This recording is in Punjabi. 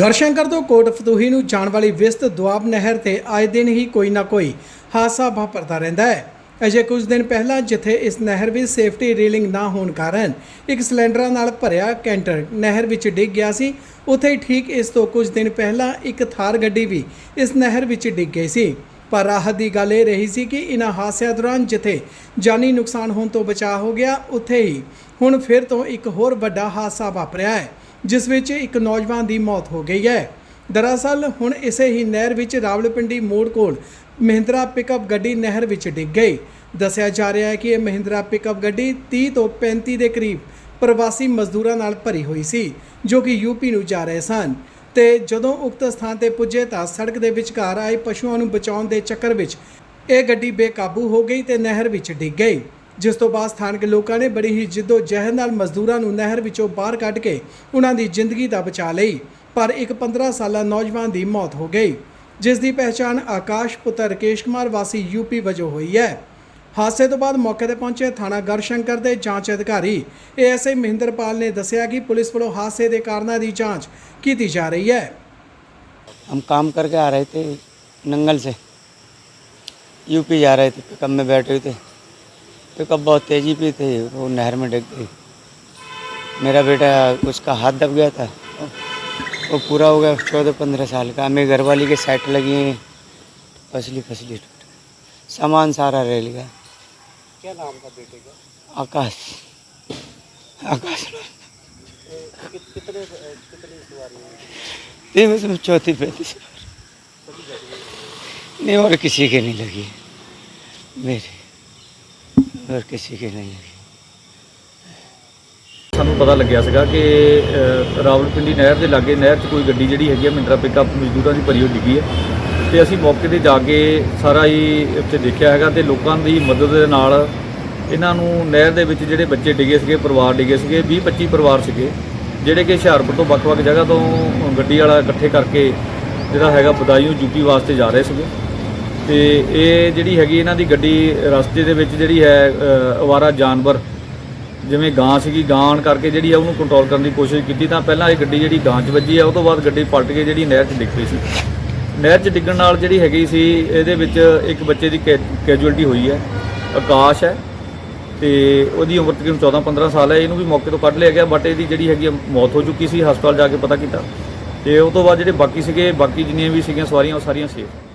ਗੜਸ਼ੰਕਰ ਤੋਂ ਕੋਟ ਫਤੂਹੀ ਨੂੰ ਜਾਣ ਵਾਲੀ ਵਿਸਤ ਦੁਆਬ ਨਹਿਰ ਤੇ ਆਏ ਦਿਨ ਹੀ ਕੋਈ ਨਾ ਕੋਈ ਹਾਦਸਾ ਵਾਪਰਦਾ ਰਹਿੰਦਾ ਹੈ। ਅਜੇ ਕੁਝ ਦਿਨ ਪਹਿਲਾਂ ਜਿੱਥੇ ਇਸ ਨਹਿਰ ਵਿੱਚ ਸੇਫਟੀ ਰੇਲਿੰਗ ਨਾ ਹੋਣ ਕਾਰਨ ਇੱਕ ਸਿਲੰਡਰਾਂ ਨਾਲ ਭਰਿਆ ਕੈਂਟਰ ਨਹਿਰ ਵਿੱਚ ਡਿੱਗ ਗਿਆ ਸੀ, ਉੱਥੇ ਹੀ ਠੀਕ ਇਸ ਤੋਂ ਕੁਝ ਦਿਨ ਪਹਿਲਾਂ ਇੱਕ ਥਾਰ ਗੱਡੀ ਵੀ ਇਸ ਨਹਿਰ ਵਿੱਚ ਡਿੱਗ ਗਈ ਸੀ। ਪਰ ਰਾਹਤ ਦੀ ਗੱਲ ਇਹ ਰਹੀ ਸੀ ਕਿ ਇਨ੍ਹਾਂ ਹਾਦਸਿਆਂ ਦੌਰਾਨ ਜਿੱਥੇ ਜਾਨੀ ਨੁਕਸਾਨ ਹੋਣ ਤੋਂ ਬਚਾਅ ਹੋ ਗਿਆ, ਉੱਥੇ ਹੀ ਹੁਣ ਫਿਰ ਤੋਂ ਇੱਕ ਹੋਰ ਵੱਡਾ ਹਾਦਸਾ ਵਾਪਰਿਆ ਹੈ। ਜਿਸ ਵਿੱਚ ਇੱਕ ਨੌਜਵਾਨ ਦੀ ਮੌਤ ਹੋ ਗਈ ਹੈ। ਦਰਅਸਲ, ਹੁਣ ਇਸੇ ਹੀ ਨਹਿਰ ਵਿੱਚ ਰਾਵਲਪਿੰਡੀ ਮੋੜ ਕੋਲ ਮਹਿੰਦਰਾ ਪਿਕਅਪ ਗੱਡੀ ਨਹਿਰ ਵਿੱਚ ਡਿੱਗ ਗਈ। ਦੱਸਿਆ ਜਾ ਰਿਹਾ ਹੈ ਕਿ ਇਹ ਮਹਿੰਦਰਾ ਪਿਕਅਪ ਗੱਡੀ 30 ਤੋਂ 35 ਦੇ ਕਰੀਬ ਪ੍ਰਵਾਸੀ ਮਜ਼ਦੂਰਾਂ ਨਾਲ ਭਰੀ ਹੋਈ ਸੀ, ਜੋ ਕਿ ਯੂਪੀ ਨੂੰ ਜਾ ਰਹੇ ਸਨ। ਤੇ ਜਦੋਂ ਉਕਤ ਸਥਾਨ ਤੇ ਪੁੱਜੇ ਤਾਂ ਸੜਕ ਦੇ ਵਿਚਕਾਰ ਆਏ ਪਸ਼ੂਆਂ ਨੂੰ ਬਚਾਉਣ ਦੇ ਚੱਕਰ ਵਿੱਚ ਇਹ ਗੱਡੀ ਬੇਕਾਬੂ ਹੋ ਗਈ ਤੇ ਨਹਿਰ ਵਿੱਚ ਡਿੱਗ ਗਈ। ਜਿਸ ਤੋਂ ਬਾਅਦ ਸਥਾਨਕ ਲੋਕਾਂ ਨੇ ਬੜੀ ਹੀ ਜਿੱਦੋ ਜਹਿਦ ਨਾਲ ਮਜ਼ਦੂਰਾਂ ਨੂੰ ਨਹਿਰ ਵਿੱਚੋਂ ਬਾਹਰ ਕੱਢ ਕੇ ਉਹਨਾਂ ਦੀ ਜ਼ਿੰਦਗੀ ਦਾ ਬਚਾ ਲਈ ਪਰ ਇੱਕ 15 ਸਾਲਾ ਨੌਜਵਾਨ ਦੀ ਮੌਤ ਹੋ ਗਈ ਜਿਸ ਦੀ ਪਹਿਚਾਣ ਆਕਾਸ਼ ਪੁੱਤਰ ਰਕੇਸ਼ ਕੁਮਾਰ ਵਾਸੀ ਯੂਪੀ ਵਜੋਂ ਹੋਈ ਹੈ ਹਾਦਸੇ ਤੋਂ ਬਾਅਦ ਮੌਕੇ ਤੇ ਪਹੁੰਚੇ ਥਾਣਾ ਗੜਸ਼ੰਕਰ ਦੇ ਜਾਂਚ ਅਧਿਕਾਰੀ ਏਐਸਆਈ ਮਹਿੰਦਰਪਾਲ ਨੇ ਦੱਸਿਆ ਕਿ ਪੁਲਿਸ ਵੱਲੋਂ ਹਾਦਸੇ ਦੇ ਕਾਰਨਾਂ ਦੀ ਜਾਂਚ ਕੀਤੀ ਜਾ ਰਹੀ ਹੈ हम काम करके आ रहे थे नंगल से यूपी जा रहे थे पिकअप में बैठे हुए थे पिकअप बहुत तेज़ी पे थे वो नहर में डिग गई। मेरा बेटा उसका हाथ दब गया था। वो पूरा हो गया चौदह पंद्रह साल का। मेरी घरवाली के साइट लगी हैं फसली फसली टूट सामान सारा रह गया। क्या नाम था बेटे का? आकाश। आकाश। कितने कितनी सवारी चौथी पैंती से नहीं और किसी के नहीं लगी। मेरे। और किसी के नहीं लगी ਸਾਨੂੰ ਪਤਾ ਲੱਗਿਆ ਸੀਗਾ ਕਿ ਅ, ਰਾਵਲਪਿੰਡੀ ਨਹਿਰ ਦੇ ਲਾਗੇ ਨਹਿਰ 'ਚ ਕੋਈ ਗੱਡੀ ਜਿਹੜੀ ਹੈਗੀ ਆ ਮਹਿੰਦਰਾ ਪਿਕਅਪ ਮਜ਼ਦੂਰਾਂ ਦੀ ਭਰੀ ਹੋਈ ਡਿੱਗੀ ਹੈ ਤੇ ਅਸੀਂ ਮੌਕੇ ਤੇ ਜਾ ਕੇ ਸਾਰਾ ਹੀ ਉੱਥੇ ਦੇਖਿਆ ਹੈਗਾ ਤੇ ਲੋਕਾਂ ਦੀ ਮਦਦ ਦੇ ਨਾਲ ਇਹਨਾਂ ਨੂੰ ਨਹਿਰ ਦੇ ਵਿੱਚ ਜਿਹੜੇ ਬੱਚੇ ਡਿੱਗੇ ਸੀਗੇ ਪਰਿਵਾਰ ਡਿੱਗੇ ਸੀਗੇ 20 25 ਪਰਿਵਾਰ ਸੀਗੇ ਜਿਹੜੇ ਕਿ ਹੁਸ਼ਿਆਰਪੁਰ ਤੋਂ ਵੱਖ-ਵੱਖ ਜਗ੍ਹਾ ਤੋਂ ਗੱਡੀ ਵਾਲਾ ਇਕੱਠੇ ਕਰਕੇ ਜਿਹੜਾ ਹੈਗਾ ਬਦਾਈਓ ਯੂਪੀ ਵਾਸਤੇ ਜਾ ਰਹੇ ਸੀਗੇ ਤੇ ਇਹ ਜਿਹੜੀ ਹੈਗੀ ਇਹਨਾਂ ਦੀ ਗੱਡੀ ਰਸਤੇ ਦੇ ਵਿੱਚ ਜਿਹੜੀ ਹੈ ਅਵਾਰਾ ਜਾਨਵਰ, ਜਿਵੇਂ ਗਾਂ ਸੀਗੀ, ਗਾਂ ਆਉਣ ਕਰਕੇ ਜਿਹੜੀ ਆ ਉਹਨੂੰ ਕੰਟਰੋਲ ਕਰਨ ਦੀ ਕੋਸ਼ਿਸ਼ ਕੀਤੀ, ਤਾਂ ਪਹਿਲਾਂ ਇਹ ਗੱਡੀ ਜਿਹੜੀ ਗਾਂ 'ਚ ਵੱਜੀ ਆ, ਉਹ ਤੋਂ ਬਾਅਦ ਗੱਡੀ ਪਲਟ ਕੇ ਜਿਹੜੀ ਨਹਿਰ 'ਚ ਡਿੱਗ ਪਈ ਸੀ। ਨਹਿਰ 'ਚ ਡਿੱਗਣ ਨਾਲ ਜਿਹੜੀ ਹੈਗੀ ਸੀ, ਇਹਦੇ ਵਿੱਚ ਇੱਕ ਬੱਚੇ ਦੀ ਕੈਜੂਅਲਟੀ ਹੋਈ ਹੈ, ਆਕਾਸ਼ ਹੈ, ਤੇ ਉਹਦੀ ਉਮਰ ਤਕਰੀਬਨ 14 15 ਸਾਲ ਹੈ, ਇਹਨੂੰ ਵੀ ਮੌਕੇ ਤੋਂ ਕੱਢ ਲਿਆ ਗਿਆ ਬਟ ਇਹਦੀ ਜਿਹੜੀ ਹੈਗੀ ਆ, ਮੌਤ ਹੋ ਚੁੱਕੀ ਸੀ, ਹਸਪਤਾਲ ਜਾ ਕੇ ਪਤਾ ਕੀਤਾ। ਤੇ ਉਹ ਤੋਂ ਬਾਅਦ ਜਿਹੜੇ ਬਾਕੀ ਸੀਗੇ, ਬਾਕੀ ਜਿੰਨੀਆਂ ਵੀ ਸੀਗੀਆਂ ਸਵਾਰੀਆਂ ਉਹ ਸਾਰੀਆਂ ਸੇਫ